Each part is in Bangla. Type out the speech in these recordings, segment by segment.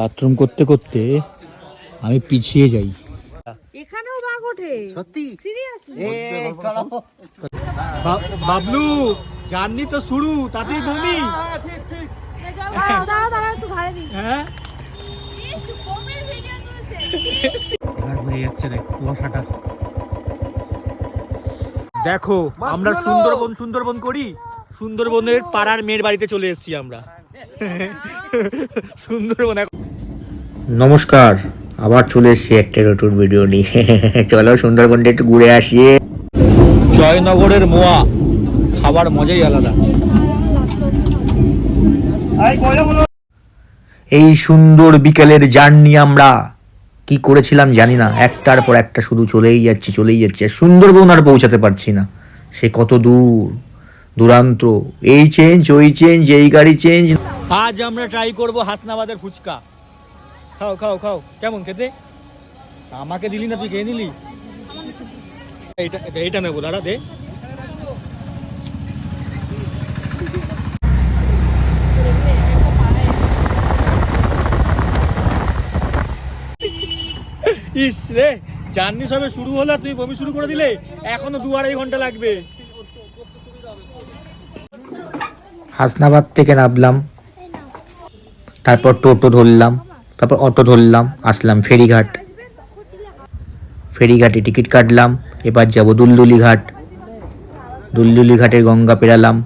বাথরুম করতে করতে আমি পিছিয়ে যাই। এখানেও বাঘ ওঠে? সত্যি? সিরিয়াসলি? বাবলু জার্নি তো শুরু তাতেই বমি দিই। হ্যাঁ? যাচ্ছে দেখ কুয়াশাটা। দেখো আমরা সুন্দরবন সুন্দরবন করি। সুন্দরবনের পাড়ার মেয়ের বাড়িতে চলে এসেছি আমরা। সুন্দরবন এখন নমস্কার আবার চলে এসেছি একটা নতুন ভিডিও নিয়ে। চলো সুন্দরবনটা একটু ঘুরে আসি। জয়নগরের মোয়া খাবার মজাই আলাদা। এই সুন্দর বিকেলের জার্নি আমরা কি করেছিলাম জানি না। একটার পর একটা শুধু চলেই যাচ্ছে চলেই যাচ্ছে। সুন্দরবন আর পৌঁছাতে পারছি না। সে কত দূর দূরান্ত। এই চেঞ্জ ওই চেঞ্জ এই গাড়ি চেঞ্জ আজ আমরা ট্রাই করব হাসনাবাদের ফুচকা। খাও খাও খাও। কেমন, খেতে? আমাকে দিলি না, তুই খেয়ে নিলি? এইটা এইটা নেব, দাঁড়া, দে। ইস রে, জার্নি সবে শুরু হলো, তুই বমি শুরু করে দিলে? এখনও দু আড়াই ঘণ্টা লাগবে। হাসনাবাদ থেকে নামলাম। তারপর টোটো ধরলাম। তারপর অটো ধরলাম, আসলাম ফেরিঘাট। ফেরিঘাটে টিকিট কাটলাম, এবার যাব দুলদুলি ঘাট দুলদুলি ঘাটের গঙ্গা পেরালাম।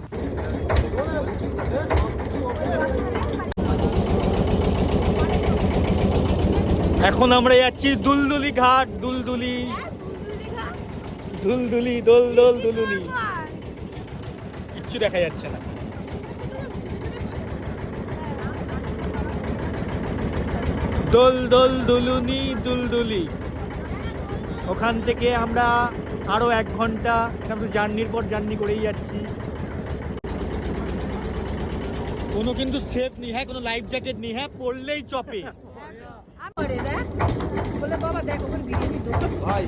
এখন আমরা যাচ্ছি দুলদুলি ঘাট দুলদুলি। দুলদুলি, দোল দোল দুলুলি কিচ্ছু দেখা যাচ্ছে না। দোল দোল দুলুনি দুলদুলি। ওখান থেকে আমরা আরও এক ঘণ্টা থেকে জার্নির পর জার্নি করেই যাচ্ছি। কোনো কিন্তু সেফ নেই হ্যাঁ কোনো লাইফ জ্যাকেট নেই হ্যাঁ পড়লেই চপে। করে দেখ বলে বাবা দেখ ওখানে বিরিয়ানি দোকান ভাই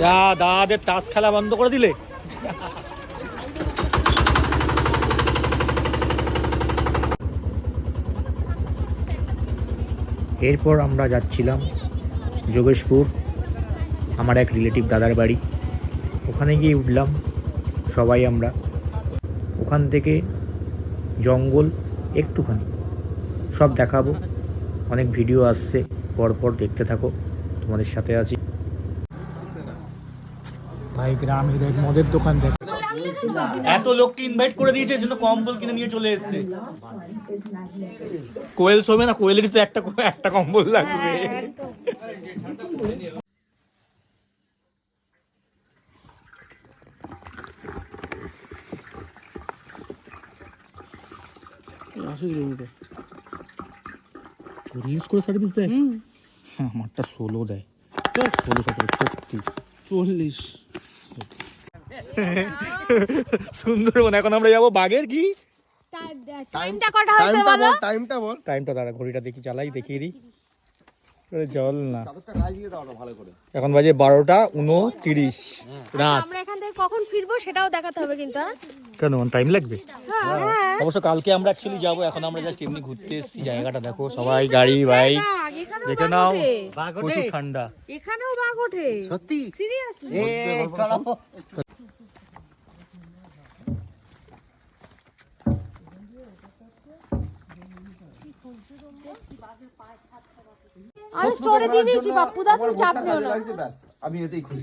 যা দাদাদের তাস খেলা বন্ধ করে দিলে। এরপর আমরা যাচ্ছিলাম যোগেশপুর, আমার এক রিলেটিভ দাদার বাড়ি। ওখানে গিয়ে উঠলাম সবাই আমরা। ওখান থেকে জঙ্গল একটুখানি। সব দেখাবো। অনেক ভিডিও আসছে পরপর দেখতে থাকো তোমাদের সাথে আছি। ভাই গ্রামে দেখ মদের দোকান দেখ। এত লোককে ইনভাইট করে দিয়েছে এর জন্য কম্বল কিনে নিয়ে চলে এসেছে। কোয়েল শোবে না? কোয়েলেরই তো একটা একটা কম্বল লাগবে। চল্লিশ করে সার্ভিস দেয়? হ্যাঁ আমারটা ষোলো দেয়। ষোলো সতেরো সত্যি। চল্লিশ। সুন্দরবন এখন আমরা যাব বাঘের কি? টাইমটা কটা হয়েছে বলো? টাইমটা বল। টাইমটা দাঁড়া ঘড়িটা দেখি চালাই দেখিয়ে দিই। আরে না। চাদরটা গায়ে দিয়ে দাও না ভালো করে। এখন বাজে বারোটা উনতিরিশ। রাত। আমরা এখান থেকে কখন ফিরবো সেটাও দেখাতে হবে কিন্তু হ্যাঁ? কেন টাইম লাগবে? হ্যাঁ অবশ্য কালকে আমরা অ্যাকচুয়ালি যাব এখন আমরা জাস্ট এমনি ঘুরতে এসেছি জায়গাটা দেখো সবাই গাড়ি বাইক বাঘ, দেখে নাও প্রচুর ঠান্ডা। এখানেও বাঘ ওঠে। সত্যি? সিরিয়াসলি আমি স্টোরে দিয়ে দিয়েছি বাপ্পু দা তুমি চাপ নিও না। আমি এতেই খুশি।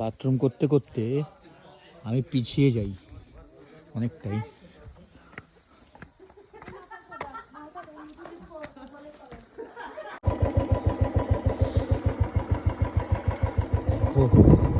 বাথরুম করতে করতে আমি পিছিয়ে যাই অনেকটাই। ও